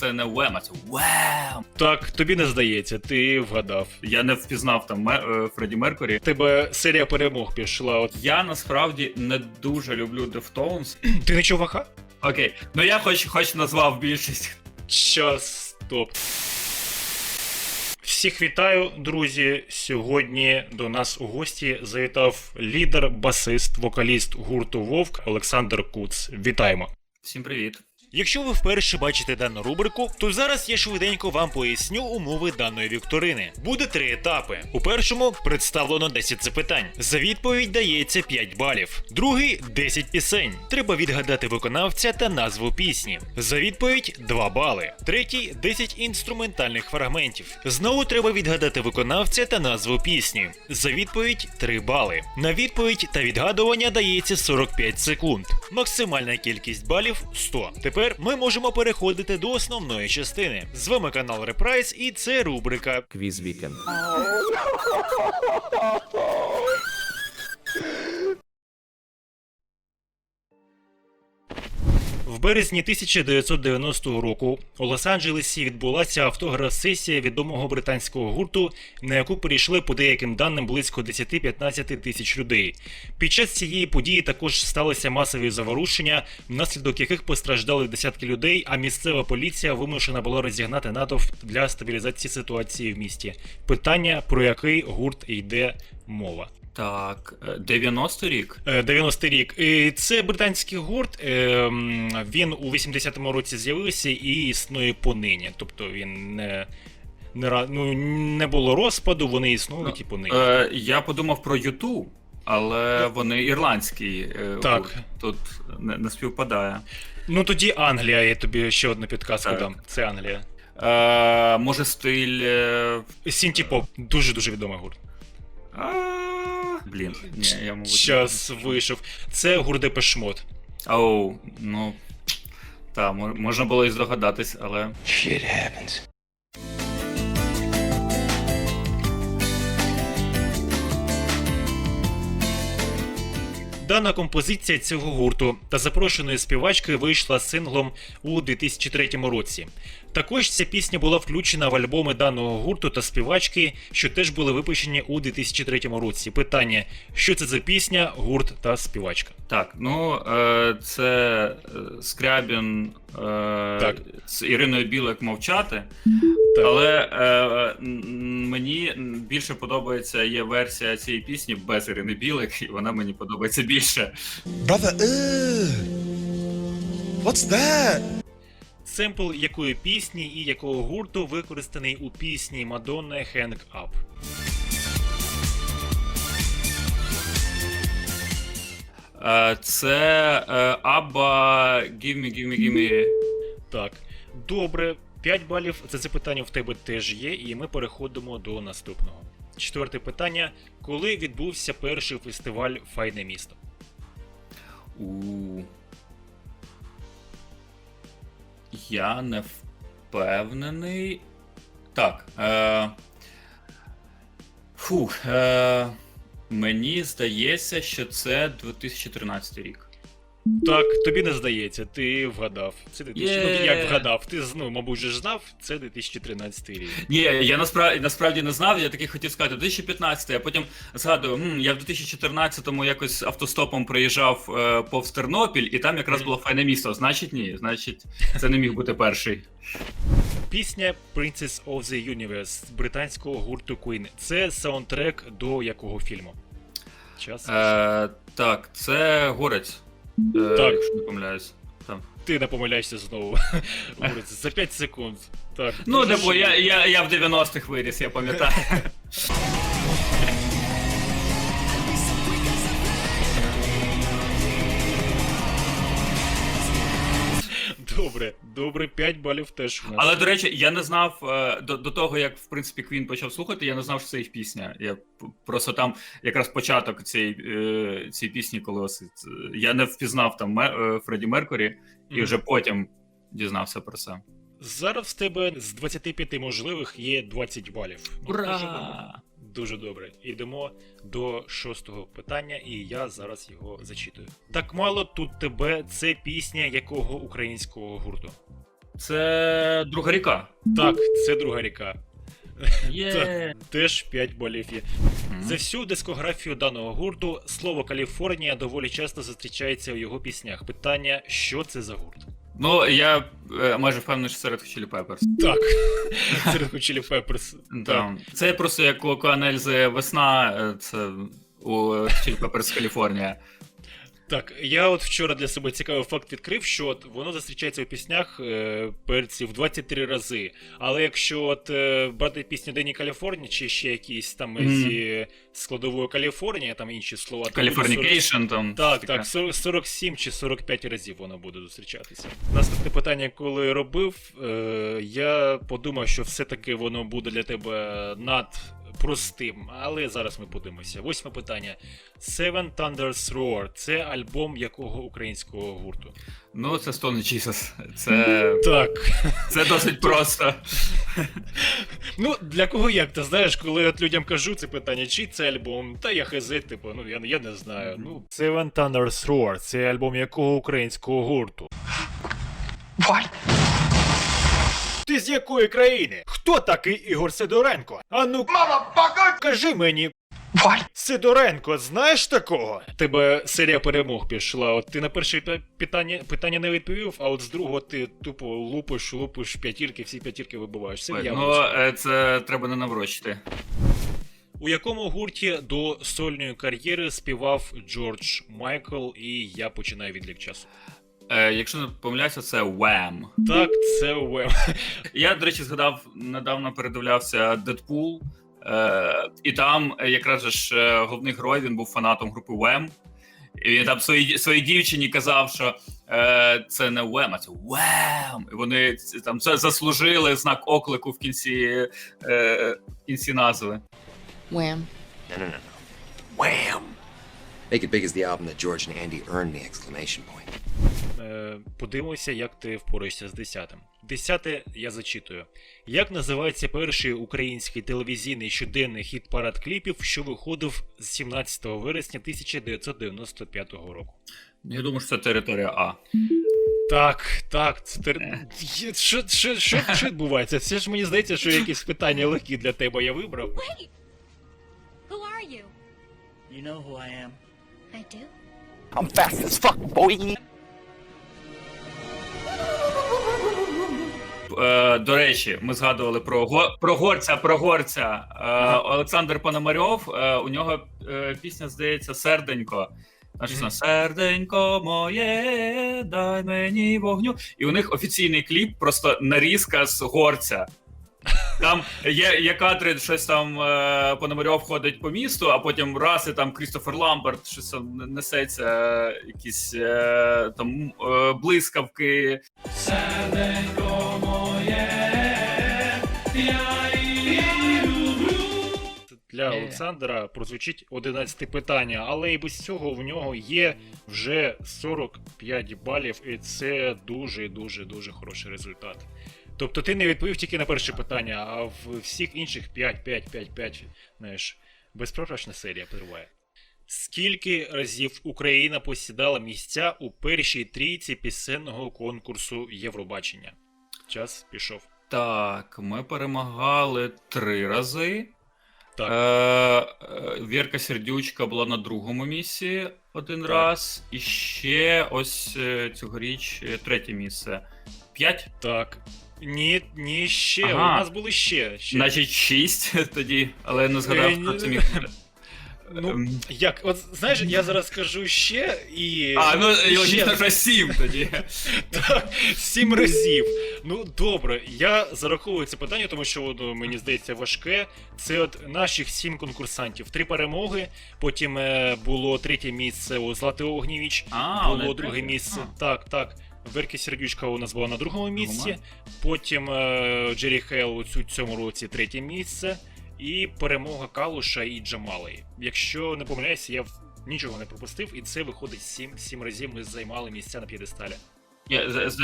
це не Wham, а це Wham. Так, тобі не здається, ти вгадав. Я не впізнав там Мер- е, Фредді Меркурі. Тебе серія перемог пішла. От Я насправді не дуже люблю Deftones. ти не чувака? Окей, ну я хоч, хоч назвав більшість. Час, стоп. Всіх вітаю, друзі. Сьогодні до нас у гості завітав лідер, басист, вокаліст гурту Вовк Олександр Куц. Вітаємо! Всім привіт. Якщо ви вперше бачите дану рубрику, то зараз я швиденько вам поясню умови даної вікторини. Буде три етапи. У першому представлено 10 запитань. За відповідь дається 5 балів. Другий 10 пісень. Треба відгадати виконавця та назву пісні. За відповідь 2 бали. Третій 10 інструментальних фрагментів. Знову треба відгадати виконавця та назву пісні. За відповідь 3 бали. На відповідь та відгадування дається 45 секунд. Максимальна кількість балів 100. Тепер ми можемо переходити до основної частини. З вами канал Репрайс, і це рубрика Квіз Вікенд. В березні 1990 року у Лос-Анджелесі відбулася автограф-сесія відомого британського гурту, на яку перейшли по деяким даним близько 10-15 тисяч людей. Під час цієї події також сталися масові заворушення, внаслідок яких постраждали десятки людей, а місцева поліція вимушена була розігнати натовп для стабілізації ситуації в місті. Питання про який гурт йде мова. Так, е, 90 рік. Е, 90 рік. Це британський гурт. е, Він у 80-му році з'явився і існує понині. Тобто він не, не, ну, не було розпаду, вони існують і понині. Е, я подумав про Юту, але вони ірландський. е, Так. гурт. Тут не, не співпадає. Ну тоді Англія, я тобі ще одну підказку Так. дам. Це Англія. Е, може, стиль. е, Сінті Поп, дуже дуже відомий гурт. а, Блін, ні, я мабуть. Час вийшов. Це гурт Депешмот. Оу, ну. Та, мо- можна було і здогадатись, але. Дана композиція цього гурту та запрошеної співачки вийшла синглом у 2003 році. Також ця пісня була включена в альбоми даного гурту та співачки, що теж були випущені у 2003 році. Питання: що це за пісня, гурт та співачка? Так, ну е, це е, Скрябін е, Так. з Іриною Білик мовчати. Так. Але е, мені більше подобається є версія цієї пісні без Ірини Білик, і вона мені подобається більше. Brother, ugh. What's that? Семпл якої пісні і якого гурту використаний у пісні Мадонна Hang Up. Е, це е, Абба Give me, give me, give me. Так, добре, 5 балів. Це запитання в тебе теж є, і ми переходимо до наступного. Четверте питання: коли відбувся перший фестиваль Файне місто? У. Я не впевнений. Так. Е... Фух. Е... Мені здається, що це 2013 рік. Так, тобі не здається, ти вгадав. Це 2000... Є. ну, як вгадав? Ти ну, мабуть, же ж знав, це 2013 рік. Ні, я насправді насправді не знав, я таки хотів сказати 2015, а потім згадую, «М, я в 2014-му якось автостопом проїжджав е, повз Тернопіль, і там якраз було файне місто. Значить, ні, значить, це не міг бути перший. Пісня Princess of the Universe з британського гурту Queen. Це саундтрек до якого фільму? Час. Е, так, це горець. Е, Так. Якщо не помиляюсь. Там. Ти не помиляєшся знову. Говорить, За 5 секунд. Так. Ну, дуже типу, я, я, я в 90-х виріс, я пам'ятаю. Добре, добре, 5 балів теж в нас. Але, до речі, я не знав е, до, до того, як в принципі Квін почав слухати, я не знав, що це їх пісня. Я п- просто там якраз початок цієї, е, цієї пісні, коли ось, е, я не впізнав там Ме- е, Фредді Меркурі, і Мгм. вже потім дізнався про це. Зараз в тебе з 25 можливих є 20 балів. Ну, Дуже добре. Ура! Дуже добре. Йдемо до шостого питання, і я зараз його зачитую. Так мало тут тебе це пісня якого українського гурту? Це друга ріка. Так, це друга ріка. Теж 5 балів є. За всю дискографію даного гурту слово Каліфорнія доволі часто зустрічається у його піснях. Питання, що це за гурт? Ну, я е, майже впевнений, що серед Chili Peppers. Так, серед Chili Peppers. Так. Да. Це просто як у Коанельзи весна, е, це у Chili Peppers Каліфорнія. Так, я от вчора для себе цікавий факт відкрив, що от воно зустрічається у піснях е, перців 23 рази. Але якщо от е, брати пісню Дені Каліфорнія чи ще якісь там Мгм. зі складовою Каліфорнія, там інші слова, то буде 40 Californication там. Так, так, 40 47 чи 45 разів воно буде зустрічатися. Наступне питання, коли робив, е, я подумав, що все-таки воно буде для тебе над простим, але зараз ми подивимося. Восьме питання. Seven Thunders Roar це альбом якого українського гурту? Ну, це Stone Jesus. Це, Так. це досить просто. Ну, для кого як ти знаєш, коли от людям кажу це питання, чи це альбом, та я хз, типу, ну я, я не знаю. Ну, Seven Thunders Roar це альбом якого українського гурту? What? Ти з якої країни? Хто такий Ігор Сидоренко? А ну кажи мені, What? Сидоренко, знаєш такого? Тебе серія перемог пішла. От ти на перше питання, питання не відповів, а от з другого ти тупо лупиш, лупиш п'ятірки, всі п'ятірки вибиваєш. Це я Ну, е, це треба не наврочити. У якому гурті до сольної кар'єри співав Джордж Майкл, і я починаю відлік часу. Е, якщо не помиляюся, це Wham. Так, це Уем. Я, до речі, згадав, недавно передивлявся Дедпул. Е, і там е, якраз ж е, головний герой він був фанатом групи Wham. І він там своїй, своїй дівчині казав, що е, це не Wham, а це Wham. І вони там це заслужили знак оклику в кінці, е, в кінці назви. Wham. No, no, no. Wham! Make it big as the album that George and Andy earned the exclamation point. Е, Подивимося, як ти впораєшся з десятим. Десяте я зачитую. Як називається перший український телевізійний щоденний хіт парад кліпів, що виходив з 17 вересня 1995 року? Я думаю, що це територія А. Так, так, це тер... Є- що, що, що, що відбувається? Це ж мені здається, що якісь питання легкі для тебе я вибрав. Wait! Who are you? You know who I am. I do. I'm fast as fuck, boy. Е, до речі, ми згадували про го- про горця, про горця. Е, Олександр Пономарьов. Е, у нього е, пісня здається Серденько. Мгм. mm Серденько моє, дай мені вогню. І у них офіційний кліп, просто нарізка з горця. Там є, є кадри, щось там е, Пономарьов ходить по місту, а потім раз і там Крістофер Ламберт, щось там несеться, е, якісь е, там е, блискавки. Для. Олександра прозвучить 11 питання, але і без цього в нього є вже 45 балів, і це дуже дуже дуже хороший результат. Тобто ти не відповів тільки на перше питання, а в всіх інших 5, 5, 5, 5, знаєш, безпрограшна серія триває. Скільки разів Україна посідала місця у першій трійці пісенного конкурсу Євробачення? Час пішов. Так, ми перемагали три рази. Так. Е, е, Вірка Сердючка була на другому місці один Так. раз. І ще ось е, цьогоріч е, третє місце. П'ять? Так. Ні, ні, ще. Ага. У нас були ще. ще. Значить, шість тоді, але я не згадав, Е, хто це міг бути. Ну, Ем, як, от знаєш, я зараз скажу ще і. А, ну ще. логічно, що сім тоді. Так, сім разів. Ну добре, я зараховую це питання, тому що воно мені здається важке. Це от наших сім конкурсантів. Три перемоги. Потім е, було третє місце у Злати Огнєвіч. А, було друге місце. Так, так. Верки Сердючка у нас була на другому місці. Потім е, Джері Хейл у цю- цьому році третє місце. І перемога Калуша і Джамали. Якщо не помиляюся, я нічого не пропустив, і це виходить сім, сім разів ми займали місця на п'єдесталі.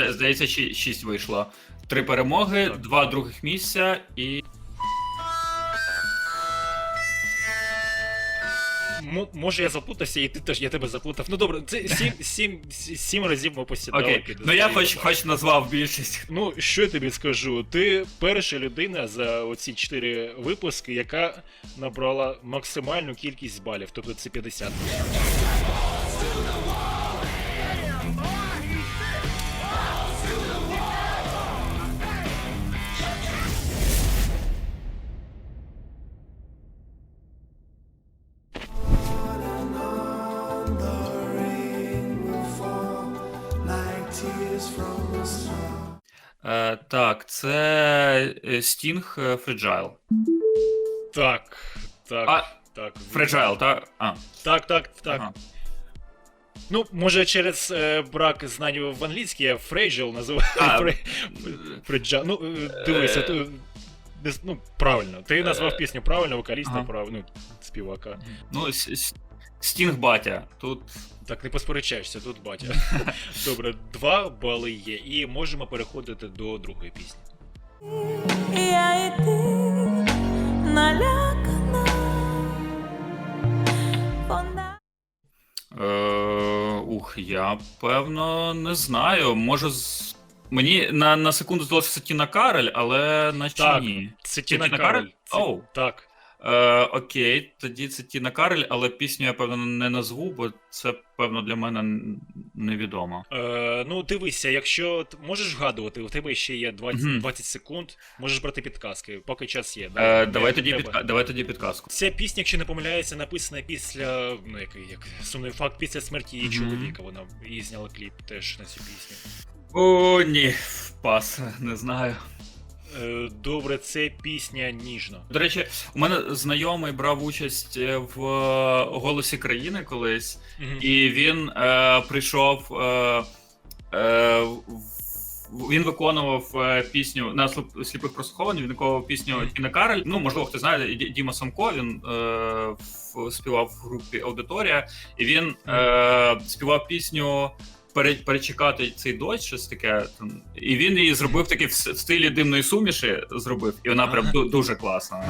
Здається, ші- шість вийшло. Три перемоги, Так. два других місця і. Може я заплутався, і ти теж я тебе заплутав. Ну добре, це сім, сім, сім разів ми посідали. Окей. під Ну я хоч, хоч назвав більшість. Ну, що я тобі скажу? Ти перша людина за оці чотири випуски, яка набрала максимальну кількість балів, тобто це 50. Е, так, це е, Sting е, Fragile. Так, так, А, так. Fragile, так? А, Так, так, так. ага. Ну, може, через е, брак знань в англійській я Fragile називаю. А, Фре-. Ну, е, дивися, ти, не з- ну, правильно. Ти назвав пісню правильно, вокаліста Ага. правильно, ну, співака. Ну, С- С- Sting батя. Тут Так не посперечаєшся, тут батя. Добре, два бали є, і можемо переходити до другої пісні. Я і ти налякана. Вона Е, ух, я певно не знаю. Може, з... мені на, на секунду здалося це Тіна Карель, але наче Так, ні. Це Це Тіна Тіна Кароль. Кароль? Це- Оу. Так. Е, окей, тоді це Тіна Карель, але пісню я певно не назву, бо це певно для мене невідомо. Е, ну, дивися, якщо можеш вгадувати, у тебе ще є 20, Мгм. 20 секунд, можеш брати підказки, поки час є. да? Е, давай, тоді треба. підка... давай тоді підказку. Ця пісня, якщо не помиляюся, написана після, ну який як сумний факт, після смерті її Мгм. чоловіка. Вона її зняла кліп теж на цю пісню. О, ні, пас, не знаю. Е, добре, це пісня ніжно. До речі, у мене знайомий брав участь е, в е, голосі країни колись, Мгм. і він е, прийшов. Е, е, він виконував пісню на сліп- сліпих прослуховувань, він виконував пісню Мгм. Тіна Карель. Ну, можливо, хто знає, Ді- Діма Самко, він е, співав в групі Аудиторія, і він е, співав пісню. Пере- Перечекати цей дощ, щось таке. там. І він її зробив таки в стилі димної суміші, зробив, і вона прям дуже класна.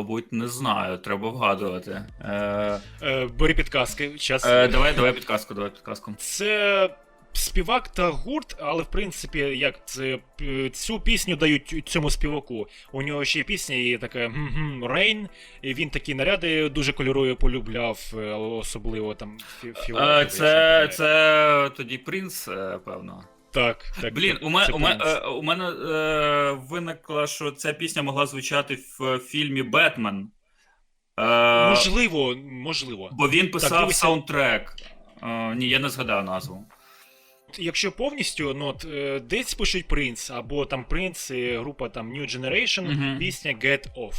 Мабуть, не знаю, треба вгадувати. Е, Е, бери підказки, час. е, давай, давай підказку, давай підказку. Це співак та гурт, але в принципі, як це цю пісню дають цьому співаку. У нього ще є пісня, і така «Мгм, Rain, і він такі наряди дуже кольорові полюбляв, е, особливо там фі- Е, фіолетові, це, якщо це тоді принц, е, певно. Так, так. Блін, так, у мене це у мене, е, у мене е, виникло, що ця пісня могла звучати в фільмі Бетмен. Е, Можливо, можливо. Бо він писав дивися. саундтрек. Е, ні, я не згадав назву. Якщо повністю, ну от е, десь пишуть Принц, або там Принц, і група там New Generation, Мгм. пісня Get Off.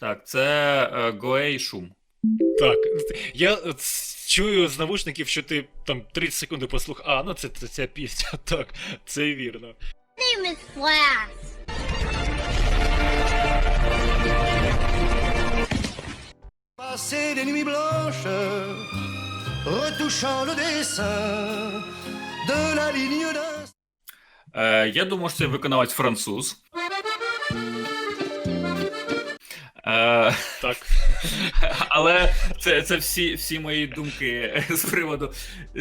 Так, це е, Гоей Шум. Так, я чую з навушників, що ти там 30 секунд послухав. А, ну це, це ця пісня. Так, це вірно. name is Flash. Passer des nuits blanches, retouchant le dessin de la ligne d'un. Е, я думаю, що це виконавець француз. Так. але це, це всі, всі мої думки з приводу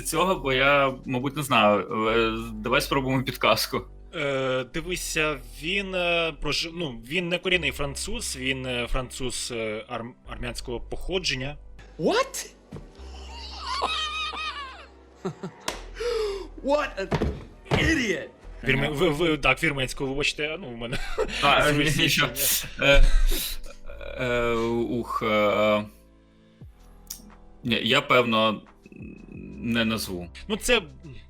цього, бо я, мабуть, не знаю. Е, Давай спробуємо підказку. Е, дивися, він е, прож... ну, він не корінний француз, він е, француз е, арм... армянського походження. What? what an idiot! Вірме... В, в, так, вірменського, вибачте, ну, у мене. А. Е, ух. Е, ні, я певно не назву. Ну, це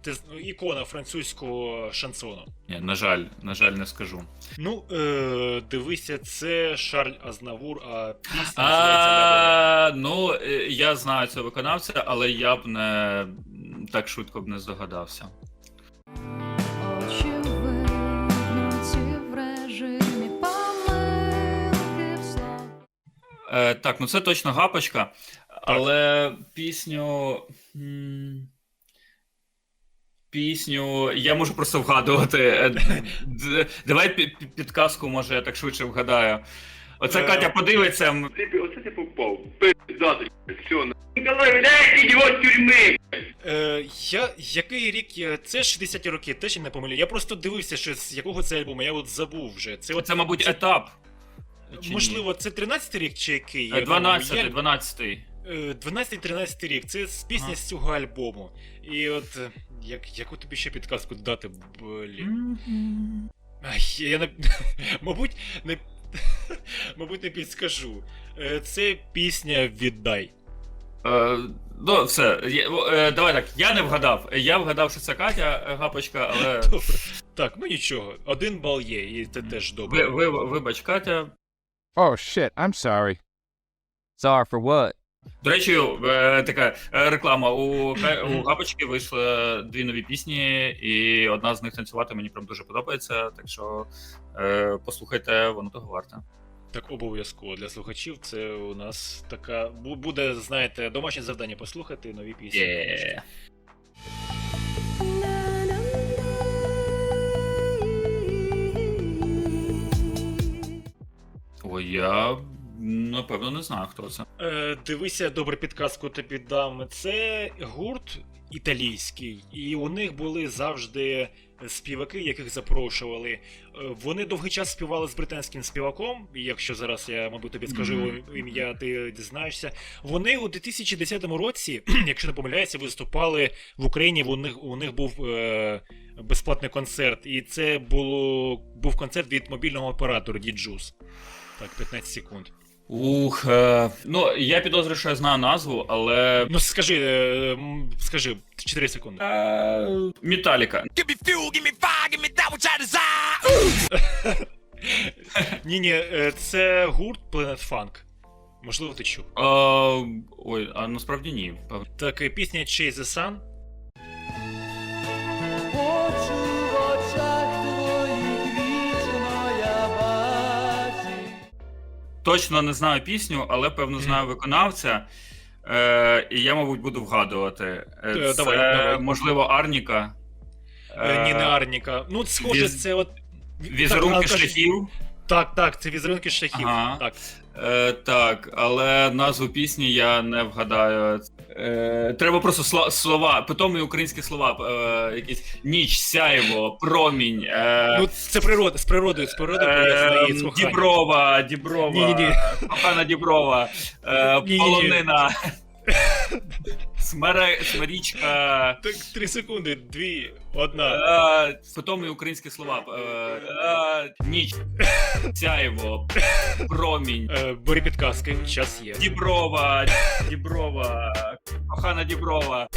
ти, ікона французького шансону. Ні, на жаль, на жаль, не скажу. Ну, е, дивися, це Шарль Азнавур, а пісня називається А, ну, е, я знаю цього виконавця, але я б не так швидко б не здогадався. Е, так, ну це точно гапочка, але пісню. Пісню я можу просто вгадувати. Е, Давай пі- пі- підказку, може, я так швидше вгадаю. Оце Е, Катя подивиться. Оце ти попав. Пиздати, все. Ніколай, його з тюрми! Е, я, який рік я. Це 60-ті роки, теж не помилю. Я просто дивився, що з якого це альбому, я от забув вже. Це, от, Це, мабуть, етап. Чи ні? можливо, це 13-й рік чи який? Е, 12, я- 12. Е, 12-13 рік, це з пісня Ага. з цього альбому. І от е, як, яку тобі ще підказку дати, блін. Ай, я не. Мабуть, не. Мабуть, не підскажу. Е, Це пісня Віддай. Е, ну, все. Я- е, давай так, я не вгадав. Я вгадав, що це Катя е, гапочка, але. Добре. Так, ну нічого, один бал є, і це теж добре. Ви, ви, вибач, Катя. Oh shit, I'm sorry. Sorry for what? До речі, е, така е, реклама. У, у Гапочки вийшли дві нові пісні, і одна з них танцювати мені прям дуже подобається. Так що е, послухайте, воно того варте. Так, обов'язково для слухачів. Це у нас така. бу- Буде, знаєте, домашнє завдання послухати нові пісні. Є. Ой, я напевно не знаю, хто це. Е, дивися, добре підказку тобі дам. Це гурт італійський, і у них були завжди співаки, яких запрошували. Е, Вони довгий час співали з британським співаком. і Якщо зараз я, мабуть, тобі скажу Мгм. ім'я, ти дізнаєшся. Вони у 2010 році, якщо не помиляюся, виступали в Україні. У них у них був е, безплатний концерт, і це було був концерт від мобільного оператора Діджус. Так, 15 секунд. Ух, е, ну я підозрюю, що я знаю назву, але. Ну скажи, е, м, скажи, 4 секунди. Е, Металіка. Ні, ні, е, це гурт Planet Funk. Можливо, ти чув. Е, ой, а насправді ні. певно. Так, е, пісня Chase the Sun. Точно не знаю пісню, але певно знаю виконавця. Е, і я, мабуть, буду вгадувати. Е, Е, Це, давай, давай. можливо, Арніка. Е, Ні, не Е, Арніка. Ну, схоже, віз- це от. Візерунки Так, шляхів. Так, так, це візерунки шляхів. Ага. Так. Е, так, але назву пісні я не вгадаю. Е, треба просто слова, слова питомі українські слова. Е, якісь ніч, сяєво, промінь. Е, Ну, це природа, з природою, з природою пов'язано Е, з коханням. Діброва, Діброва, Ні-ні-ні. кохана Діброва, е, Ні-ні-ні. полонина, Смере, Смирічка, Так, три секунди, дві, одна. е, питомі українські слова. Е, е, ніч, сяєво, промінь, Е, Бери підказки, час є. Діброва, Діброва, кохана Діброва,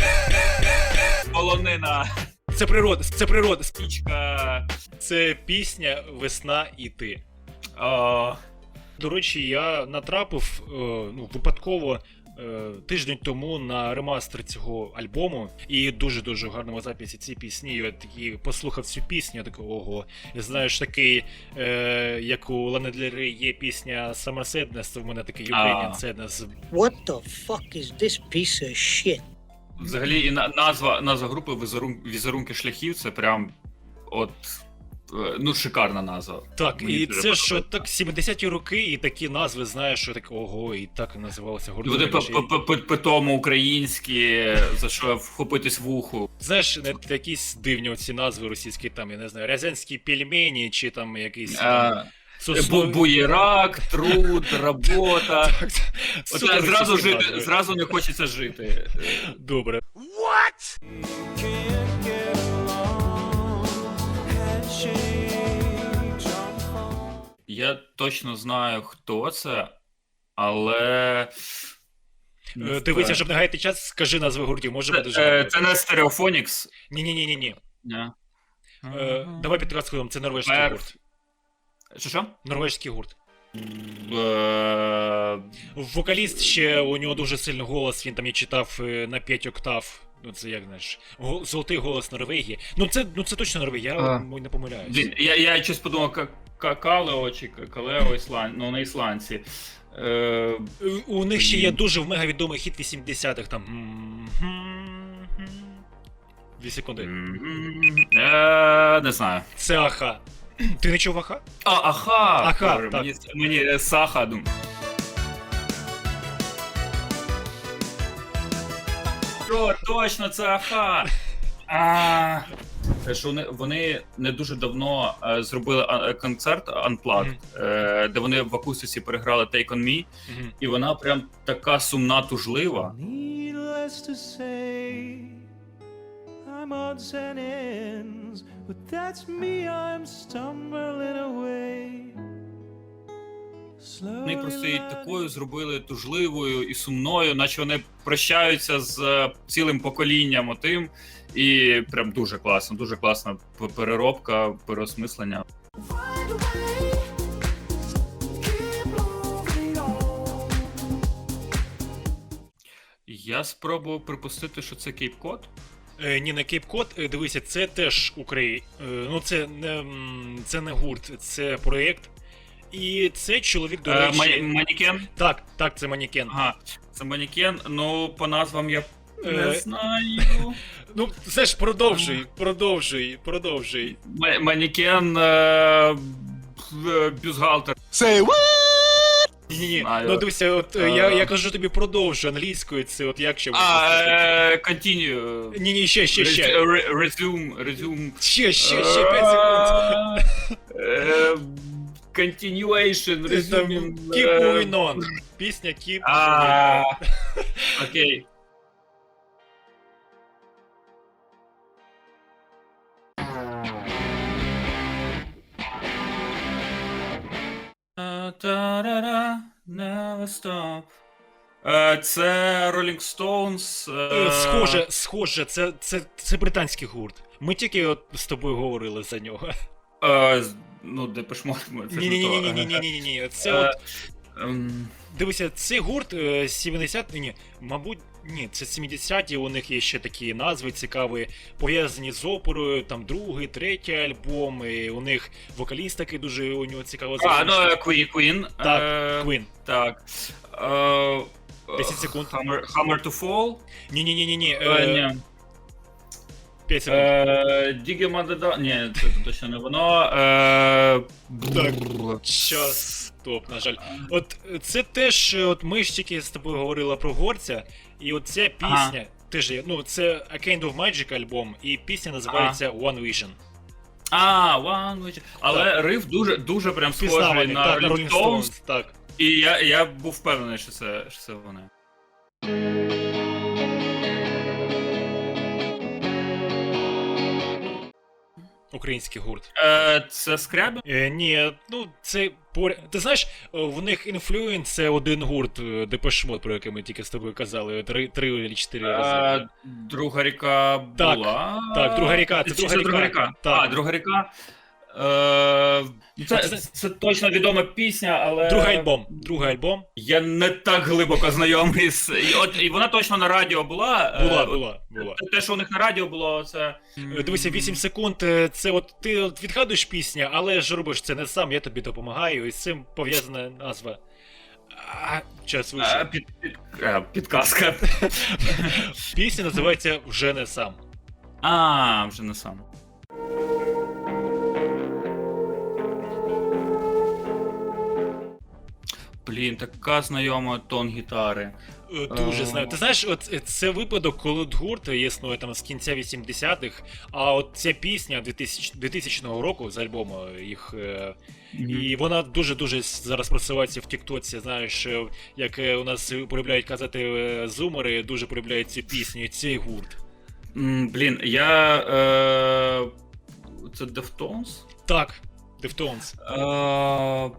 полонина, Це природа, це природа. Пічка. Це пісня Весна і ти. Е, До речі, я натрапив е, ну, випадково тиждень тому на ремастер цього альбому, і дуже дуже гарному записі ці пісні. І от такі послухав цю пісню, я такий ого. І знаєш, такий, е, як у Лани Дель є пісня Summer Sadness, то в мене такий Ukrainian. Sadness. What the fuck is this piece of shit? Взагалі, і на- назва, назва групи візерун, візерунки шляхів це прям от. Е, Ну, шикарна назва. Так, Мені і це що так 70-ті роки, і такі назви, знаєш, що так ого, і так називалося. Вони тому українські, за що вхопитись в уху. Знаєш, не якісь дивні ці назви російські, там, я не знаю, рязанські пельмені, чи там А, соснові- буєрак, труд, робота. От, зразу, жити, зразу не хочеться жити. Добре. Я точно знаю, хто це, але. Е, Дивися, щоб не гаяти час, скажи назви гуртів, може Це, буде дуже. е, це не Stereophonics. Ні, ні, ні, ні, ні. Е, Давай підказку вам, це норвежський Мер- гурт. Що що? Норвежський гурт. Е, Вокаліст ще у нього дуже сильний голос, він там я читав е, на 5 октав. Ну це як знаєш, золотий голос Норвегії. Ну це ну це точно Норвегія, я А. не помиляюсь. Я, я щось подумав, Ка- Ка- Калео чи Ка- Калео Ісланд, ну на ісландці. Е, У них ще є дуже мега відомий хіт 80-х там. Дві секунди. е, не знаю. Це аха. Ти не чув аха? А, аха! Аха, так. Мені, мені е, Саха, ну. Що, точно, це аха! А, що вони, вони не дуже давно е, зробили е, концерт Unplugged, е, де вони в акустиці переграли Take On Me, Мгм. і вона прям така сумна, тужлива. Needless to say, I'm odds and ends, but that's me, I'm stumbling away. Вони просто її такою зробили тужливою і сумною, наче вони прощаються з е, цілим поколінням отим. І прям дуже класно, дуже класна переробка, переосмислення. Я спробував припустити, що це Кейп-Код. Е, ні, не Кейп-Код, е, дивися, це теж Україна. Ну це не, це не гурт, це проєкт. І це чоловік, до Е, речі. Ма- Манікен. Так, так, це манікен. Ага, це Манікен. Ну, по назвам я не Е, знаю. Ну, все ж продовжуй, продовжуй, продовжуй. Ма- Манікен. Е, е. Say what? Ні, ні. Знаю. Ну дивися, от е, я, Е. я кажу тобі продовжуй англійською, це от як ще А, е, continue. Ні, ні, ще, ще, ще. Ре- Resume, resume. Ще, ще, ще 5 секунд. Е, Continuation, resuming. Keep е, moving on. Пісня Keep А, Окей. Та-ра-ра, Never stop. Е, Це Rolling Stones. Е, е, Схоже, схоже, це, це, це британський гурт. Ми тільки от з тобою говорили за нього. е, Ну, Depeche Mode, це ж ні, то. ні, ні, ні, ні, ні, ні. Це Е, от дивися, цей гурт е, 70 ні, мабуть, ні, це 70-ті, у них є ще такі назви цікаві, пов'язані з оперою, там другий, третій альбом, і у них вокаліст такий дуже у нього цікаво А, ну, е, Queen, Queen. Так, е, Queen. Так. Е, 10 секунд. Hammer, Hammer to Fall. Ні, ні, ні, ні, ні. Е, ні. 5 секунд. Е, Diggy Mandada. Ні, це точно не воно. Е, Так. Час. Стоп, на жаль. От е, це теж, е, от ми ж тільки з тобою говорили про горця, і от ця пісня, теж є, ну це A Kind of Magic альбом, і пісня називається One Vision. А, One Witch. Але риф дуже, дуже прям схожий на Rolling Stones. Stones, так. І я, я був впевнений, що це, що це вони. Український гурт. Е, це Скрябін? Е, ні, ну це поряд. Ти знаєш, е, в них інфлюєн це один гурт Депешмот, Depeche про який ми тільки з тобою казали, три, три чи чотири рази. Е, друга ріка була. так, друга ріка, це друга ріка. ріка. Так. А, друга ріка. Е, це, Це- це точно відома пісня, але. Другий альбом. Другий альбом. Я не так глибоко знайомий з. І, от, і вона точно на радіо була. Була, Е, була, була. Те- Те, що у них на радіо було, це. Е, Дивися, 8 секунд. е, Це от ти от відгадуєш пісня, але ж робиш це не сам, я тобі допомагаю, і з цим пов'язана назва. А, час е, вийшов. Під, під, е, підказка. Пісня називається Вже не сам. А, вже не сам. Блін, така знайома тон гітари. Дуже Е. знаю. Ти знаєш, от е, це випадок, коли гурт існує там з кінця 80-х, а от ця пісня 2000, 2000 року з альбому їх. е, І вона дуже-дуже зараз просувається в Тіктоці. Знаєш, як у нас полюбляють казати зумери, дуже полюбляють цю пісню, цей гурт. Блін, я. Е... Це Deftones? Так, Deftones. Е...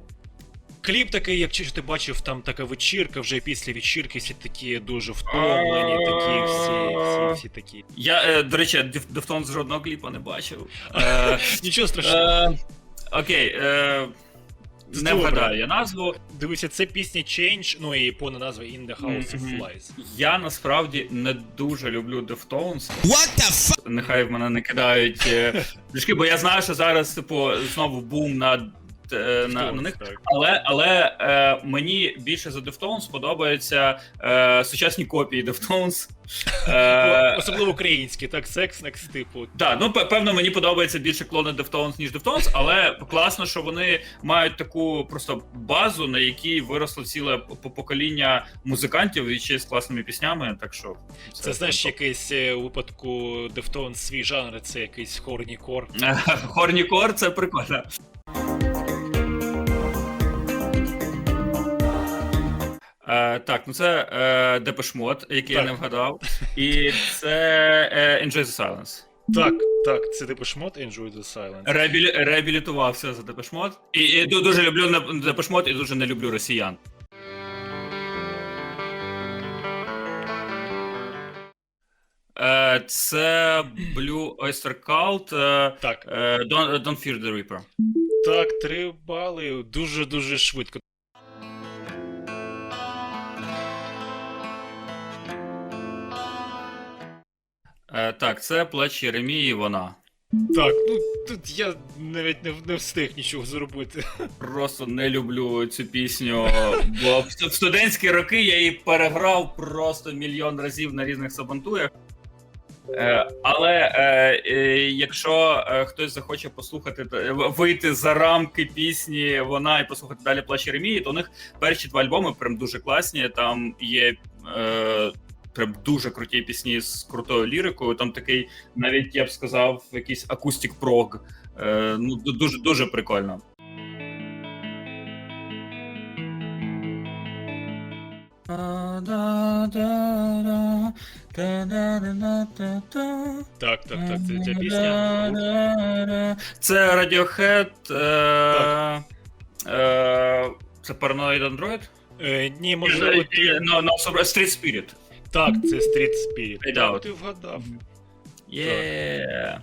кліп такий, як чи ти бачив, там така вечірка, вже після вечірки всі такі дуже втомлені, такі всі, всі, всі такі. Я, е, до речі, Деф- Deftones жодного кліпа не бачив. Е, Нічого страшного. е, Окей, е, не Добре. вгадаю я назву. Дивися, це пісня Change, ну і повна назва In the House of Flies. Я насправді не дуже люблю Deftones. What the fuck? Нехай в мене не кидають е, бо я знаю, що зараз, типу, знову бум на, на, на них. Але, але е, мені більше за Deftones подобаються е, сучасні копії Deftones. Е, Особливо українські, так, секснекс, типу. Так, ну певно, мені подобається більше клони Deftones, ніж Deftones, але класно, що вони мають таку просто базу, на якій виросло ціле покоління музикантів і ще з класними піснями. Так що Це знаєш, якийсь е, у випадку Deftones свій жанр, це якийсь хорні кор. Хорнікор це прикольно. Е, так, ну це е, Depeche Mode, який я Так. не вгадав. І це е, Enjoy the Silence. Так, так, це типу шмот Enjoy the Silence. Реабілі... Реабілітувався за Depeche Mode. І, і ду- дуже люблю Depeche і дуже не люблю росіян. Е, це Blue Oyster Cult. Е, Так, е, Don't, Don't Fear the Reaper. так, три бали дуже-дуже швидко. Е, так, це плач Єремії, вона. Так, ну тут я навіть не, не встиг нічого зробити. Просто не люблю цю пісню, бо в в студентські роки я її переграв просто мільйон разів на різних сабантуях. Е, але е, е, якщо е, хтось захоче послухати та- вийти за рамки пісні, вона і послухати далі плач Єремії, то у них перші два альбоми прям дуже класні. Там є е, прям дуже круті пісні з крутою лірикою. Там такий, навіть я б сказав, якийсь акустик прог. Е, ну дуже дуже прикольно. Так, так, так, це ця пісня. Це Radiohead. е, е, Це Paranoid Android? Е, ні, можливо, ти. No, no, Street Spirit. Так, це Street Spirit. Так, Out. ти вгадав. Yeah.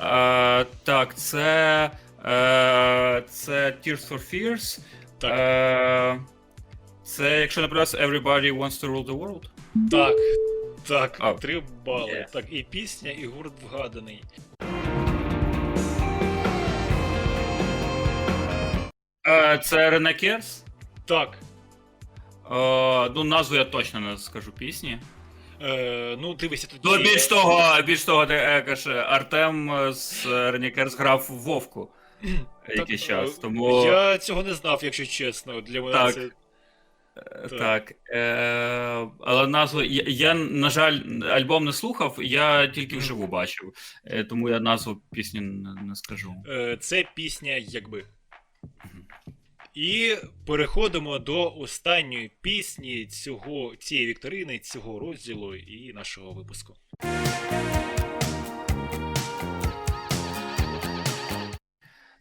Е, так, це. Е, це Tears for Fears. Так. Е, це, якщо не помиляюся, Everybody Wants to Rule the World. Так, так, А, три бали. є. Так, і пісня, і гурт вгаданий. Е, це Рене Керс. Так. Е, ну, назву я точно не скажу пісні. Е, ну, дивися тоді. Ну, більш того, більш того, де е, каже, Артем е, з е, грав в Вовку якийсь Так, час. е, Тому Я цього не знав, якщо чесно. Для мене Так. це. Е, Так. Е, але назву. Я, я, на жаль, альбом не слухав, я тільки вживу бачив. Е, тому я назву пісні не, не скажу. Е, Це пісня якби. І переходимо до останньої пісні цього, цієї вікторини, цього розділу і нашого випуску.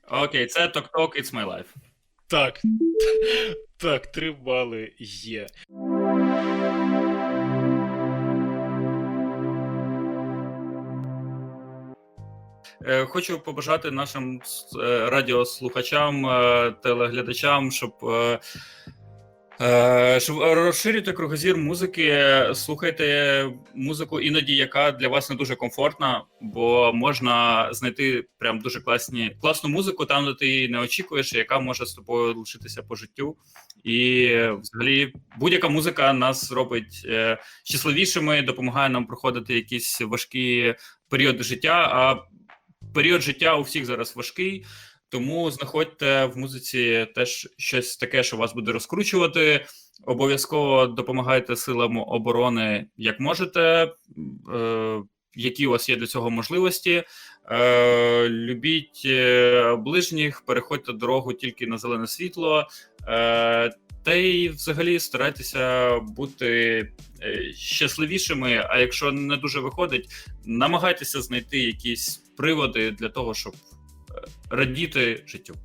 Окей, це Ток Ток It's My Life. Так. Так, три бали є. Хочу побажати нашим е, радіослухачам, е, телеглядачам, щоб, е, е, щоб розширити кругозір музики. Слухайте музику іноді, яка для вас не дуже комфортна, бо можна знайти прям дуже класні, класну музику там, де ти не очікуєш, яка може з тобою лишитися по життю. І е, взагалі будь-яка музика нас робить е, щасливішими, допомагає нам проходити якісь важкі періоди життя. А період життя у всіх зараз важкий, тому знаходьте в музиці теж щось таке, що вас буде розкручувати. Обов'язково допомагайте силам оборони, як можете, е, які у вас є для цього можливості. Е, любіть е, ближніх, переходьте дорогу тільки на зелене світло. Е, та й взагалі старайтеся бути е, щасливішими, а якщо не дуже виходить, намагайтеся знайти якісь приводи для того, щоб е, радіти життю.